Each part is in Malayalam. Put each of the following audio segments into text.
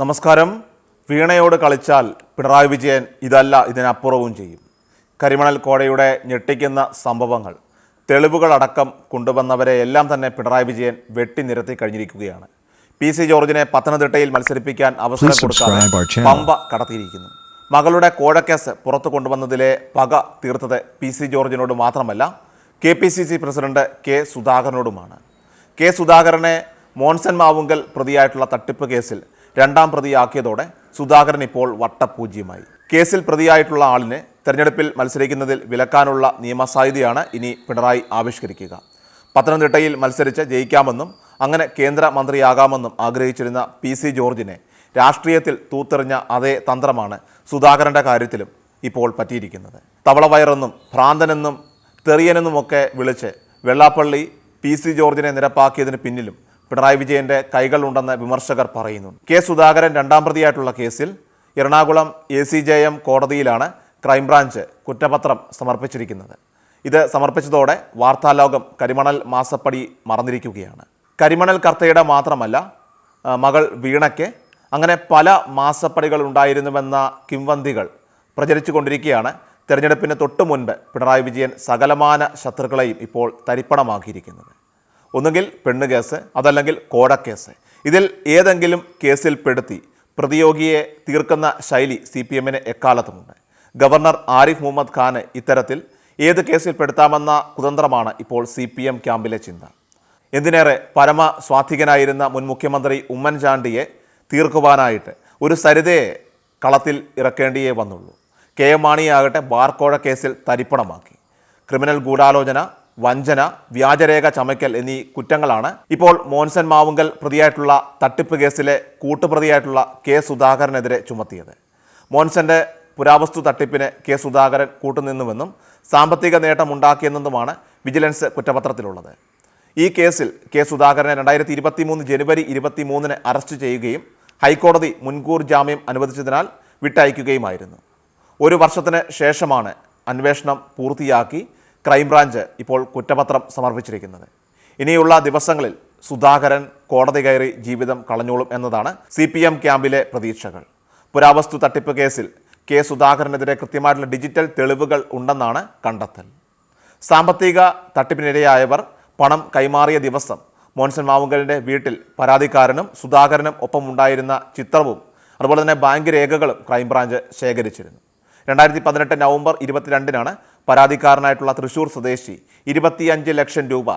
നമസ്കാരം. വീണയോട് കളിച്ചാൽ പിണറായി വിജയൻ ഇതല്ല ഇതിനപ്പുറവും ചെയ്യും. കരിമണൽ കോടയുടെ ഞെട്ടിക്കുന്ന സംഭവങ്ങൾ തെളിവുകളടക്കം കൊണ്ടുവന്നവരെ എല്ലാം തന്നെ പിണറായി വിജയൻ വെട്ടി നിരത്തി കഴിഞ്ഞിരിക്കുകയാണ്. പി സി ജോർജിനെ പത്തനംതിട്ടയിൽ മത്സരിപ്പിക്കാൻ അവസരം കൊടുക്കാൻ കൊടുക്കാതെ. പമ്പ കടത്തിയിരിക്കുന്നു. മകളുടെ കോഴക്കേസ് പുറത്തു കൊണ്ടുവന്നതിലെ പക തീർത്തത് പി സി ജോർജിനോട് മാത്രമല്ല K P C C president K സുധാകരനോടുമാണ്. K സുധാകരനെ മോൻസൻ മാവുങ്കൽ പ്രതിയായിട്ടുള്ള തട്ടിപ്പ് കേസിൽ രണ്ടാം പ്രതിയാക്കിയതോടെ സുധാകരൻ ഇപ്പോൾ വട്ടപൂജ്യമായി. കേസിൽ പ്രതിയായിട്ടുള്ള ആളിനെ തെരഞ്ഞെടുപ്പിൽ മത്സരിക്കുന്നതിൽ വിലക്കാനുള്ള നിയമസാധ്യതയാണ് ഇനി പിണറായി ആവിഷ്കരിക്കുക. പത്തനംതിട്ടയിൽ മത്സരിച്ച് ജയിക്കാമെന്നും അങ്ങനെ കേന്ദ്രമന്ത്രിയാകാമെന്നും ആഗ്രഹിച്ചിരുന്ന പി സി ജോർജിനെ രാഷ്ട്രീയത്തിൽ തൂത്തെറിഞ്ഞ അതേ തന്ത്രമാണ് സുധാകരന്റെ കാര്യത്തിലും ഇപ്പോൾ പറ്റിയിരിക്കുന്നത്. തവളവയറെന്നും ഭ്രാന്തനെന്നും തെറിയനെന്നുമൊക്കെ വിളിച്ച് വെള്ളാപ്പള്ളി പി സി ജോർജിനെ നിരപ്പാക്കിയതിന് പിന്നിലും പിണറായി വിജയന്റെ കൈകളുണ്ടെന്ന് വിമർശകർ പറയുന്നു. കെ സുധാകരൻ രണ്ടാം പ്രതിയായിട്ടുള്ള കേസിൽ Ernakulam A C J M കോടതിയിലാണ് ക്രൈംബ്രാഞ്ച് കുറ്റപത്രം സമർപ്പിച്ചിരിക്കുന്നത്. ഇത് സമർപ്പിച്ചതോടെ വാർത്താലോകം കരിമണൽ മാസപ്പടി മറന്നിരിക്കുകയാണ്. കരിമണൽ കർത്തയുടെ മാത്രമല്ല മകൾ വീണയ്ക്ക് അങ്ങനെ പല മാസപ്പടികൾ ഉണ്ടായിരുന്നുവെന്ന കിംവന്തികൾ പ്രചരിച്ചു കൊണ്ടിരിക്കുകയാണ് തെരഞ്ഞെടുപ്പിന് തൊട്ടു മുൻപ് പിണറായി വിജയൻ സകലമാന ശത്രുക്കളെയും ഇപ്പോൾ തരിപ്പണമാക്കിയിരിക്കുന്നത്. ഒന്നുകിൽ പെണ്ണ് കേസ് അതല്ലെങ്കിൽ കോടക്കേസ് ഇതിൽ ഏതെങ്കിലും കേസിൽ പെടുത്തി പ്രതിയോഗിയെ തീർക്കുന്ന ശൈലി സി പി എമ്മിന് എക്കാലത്തുമുണ്ട്. ഗവർണർ ആരിഫ് മുഹമ്മദ് ഖാന് ഇത്തരത്തിൽ ഏത് കേസിൽ പെടുത്താമെന്ന കുതന്ത്രമാണ് ഇപ്പോൾ സി പി എം ക്യാമ്പിലെ ചിന്ത. എന്തിനേറെ പരമ സ്വാത്വികനായിരുന്ന മുൻ മുഖ്യമന്ത്രി ഉമ്മൻചാണ്ടിയെ തീർക്കുവാനായിട്ട് ഒരു സരിതയെ കളത്തിൽ ഇറക്കേണ്ടിയേ വന്നുള്ളൂ. കെ എം മാണിയാകട്ടെ ബാർക്കോഴ കേസിൽ തരിപ്പണമാക്കി. ക്രിമിനൽ ഗൂഢാലോചന വഞ്ചന വ്യാജരേഖ ചമയ്ക്കൽ എന്നീ കുറ്റങ്ങളാണ്. ഇപ്പോൾ മോൻസൻ മാവുങ്കൽ പ്രതിയായിട്ടുള്ള തട്ടിപ്പ് കേസിലെ കൂട്ടുപ്രതിയായിട്ടുള്ള കെ സുധാകരനെതിരെ ചുമത്തിയത്. മോൻസന്റെ പുരാവസ്തു തട്ടിപ്പിന് കെ സുധാകരൻ കൂട്ടുനിന്നുവെന്നും സാമ്പത്തിക നേട്ടമുണ്ടാക്കിയെന്നതുമാണ് വിജിലൻസ് കുറ്റപത്രത്തിലുള്ളത്. ഈ കേസിൽ കെ സുധാകരനെ രണ്ടായിരത്തി ഇരുപത്തി മൂന്ന് ജനുവരി ഇരുപത്തി മൂന്നിന് അറസ്റ്റ് ചെയ്യുകയും ഹൈക്കോടതി മുൻകൂർ ജാമ്യം അനുവദിച്ചതിനാൽ വിട്ടയക്കുകയുമായിരുന്നു. ഒരു വർഷത്തിന് ശേഷമാണ് അന്വേഷണം പൂർത്തിയാക്കി ക്രൈംബ്രാഞ്ച് ഇപ്പോൾ കുറ്റപത്രം സമർപ്പിച്ചിരിക്കുന്നത്. ഇനിയുള്ള ദിവസങ്ങളിൽ സുധാകരൻ കോടതി കയറി ജീവിതം കളഞ്ഞോളും എന്നതാണ് സി പി എം ക്യാമ്പിലെ പ്രതീക്ഷകൾ. പുരാവസ്തു തട്ടിപ്പ് കേസിൽ കെ സുധാകരനെതിരെ കൃത്യമായിട്ടുള്ള ഡിജിറ്റൽ തെളിവുകൾ ഉണ്ടെന്നാണ് കണ്ടെത്തൽ. സാമ്പത്തിക തട്ടിപ്പിനിരയായവർ പണം കൈമാറിയ ദിവസം മോൻസൺ മാവുങ്കലിന്റെ വീട്ടിൽ പരാതിക്കാരനും സുധാകരനും ഒപ്പമുണ്ടായിരുന്ന ചിത്രവും അതുപോലെ തന്നെ ബാങ്ക് രേഖകളും ക്രൈംബ്രാഞ്ച് ശേഖരിച്ചിരുന്നു. രണ്ടായിരത്തി പതിനെട്ട് നവംബർ ഇരുപത്തിരണ്ടിനാണ് പരാതിക്കാരനായിട്ടുള്ള തൃശൂർ സ്വദേശി ഇരുപത്തിയഞ്ച് ലക്ഷം രൂപ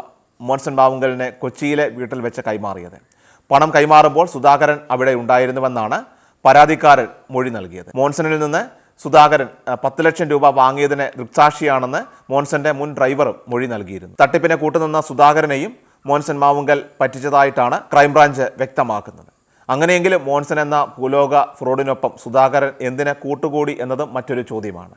മോൻസൺ മാവുങ്കലിനെ കൊച്ചിയിലെ വീട്ടിൽ വെച്ച് കൈമാറിയത്. പണം കൈമാറുമ്പോൾ സുധാകരൻ അവിടെ ഉണ്ടായിരുന്നുവെന്നാണ് പരാതിക്കാരൻ മൊഴി നൽകിയത്. മോൻസണിൽ നിന്ന് സുധാകരൻ പത്ത് ലക്ഷം രൂപ വാങ്ങിയതിന് ദൃക്സാക്ഷിയാണെന്ന് മോൻസന്റെ മുൻ ഡ്രൈവറും മൊഴി നൽകിയിരുന്നു. തട്ടിപ്പിനെ കൂട്ടുനിന്ന സുധാകരനെയും മോൻസൺ മാവുങ്കൽ പറ്റിച്ചതായിട്ടാണ് ക്രൈംബ്രാഞ്ച് വ്യക്തമാക്കുന്നത്. അങ്ങനെയെങ്കിലും മോൺസൺ എന്ന ഭൂലോക ഫ്രോഡിനൊപ്പം സുധാകരൻ എന്തിന് കൂട്ടുകൂടി എന്നതും മറ്റൊരു ചോദ്യമാണ്.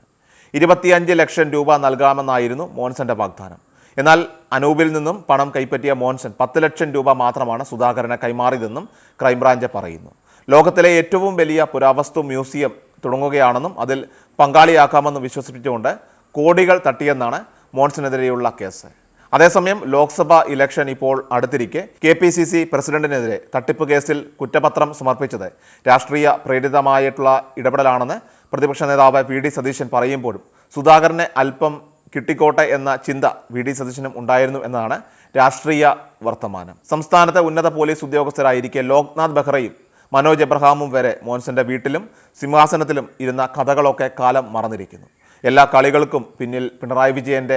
ഇരുപത്തിയഞ്ച് ലക്ഷം രൂപ നൽകാമെന്നായിരുന്നു മോൻസന്റെ വാഗ്ദാനം. എന്നാൽ അനൂപിൽ നിന്നും പണം കൈപ്പറ്റിയ മോൻസൻ പത്ത് ലക്ഷം രൂപ മാത്രമാണ് സുധാകരനെ കൈമാറിയതെന്നും ക്രൈംബ്രാഞ്ച് പറയുന്നു. ലോകത്തിലെ ഏറ്റവും വലിയ പുരാവസ്തു മ്യൂസിയം തുടങ്ങുകയാണെന്നും അതിൽ പങ്കാളിയാക്കാമെന്നും വിശ്വസിപ്പിച്ചുകൊണ്ട് കോടികൾ തട്ടിയെന്നാണ് മോൺസനെതിരെയുള്ള കേസ്. അതേസമയം ലോക്സഭാ ഇലക്ഷൻ ഇപ്പോൾ അടുത്തിരിക്കെ. കെ പി സി സി പ്രസിഡന്റിനെതിരെ തട്ടിപ്പ് കേസിൽ കുറ്റപത്രം സമർപ്പിച്ചത് രാഷ്ട്രീയ പ്രേരിതമായിട്ടുള്ള ഇടപെടലാണെന്ന് പ്രതിപക്ഷ നേതാവ് വി ഡി സതീശൻ പറയുമ്പോഴും സുധാകരനെ അല്പം കിട്ടിക്കോട്ടെ എന്ന ചിന്ത വി ഡി സതീശനും ഉണ്ടായിരുന്നു എന്നതാണ് രാഷ്ട്രീയ വർത്തമാനം. സംസ്ഥാനത്തെ ഉന്നത പോലീസ് ഉദ്യോഗസ്ഥരായിരിക്കെ ലോക്നാഥ് ബെഹ്റയും മനോജ് എബ്രഹാമും വരെ മോൻസന്റെ വീട്ടിലും സിംഹാസനത്തിലും ഇരുന്ന കഥകളൊക്കെ കാലം മറന്നിരിക്കുന്നു. എല്ലാ കളികൾക്കും പിന്നിൽ പിണറായി വിജയന്റെ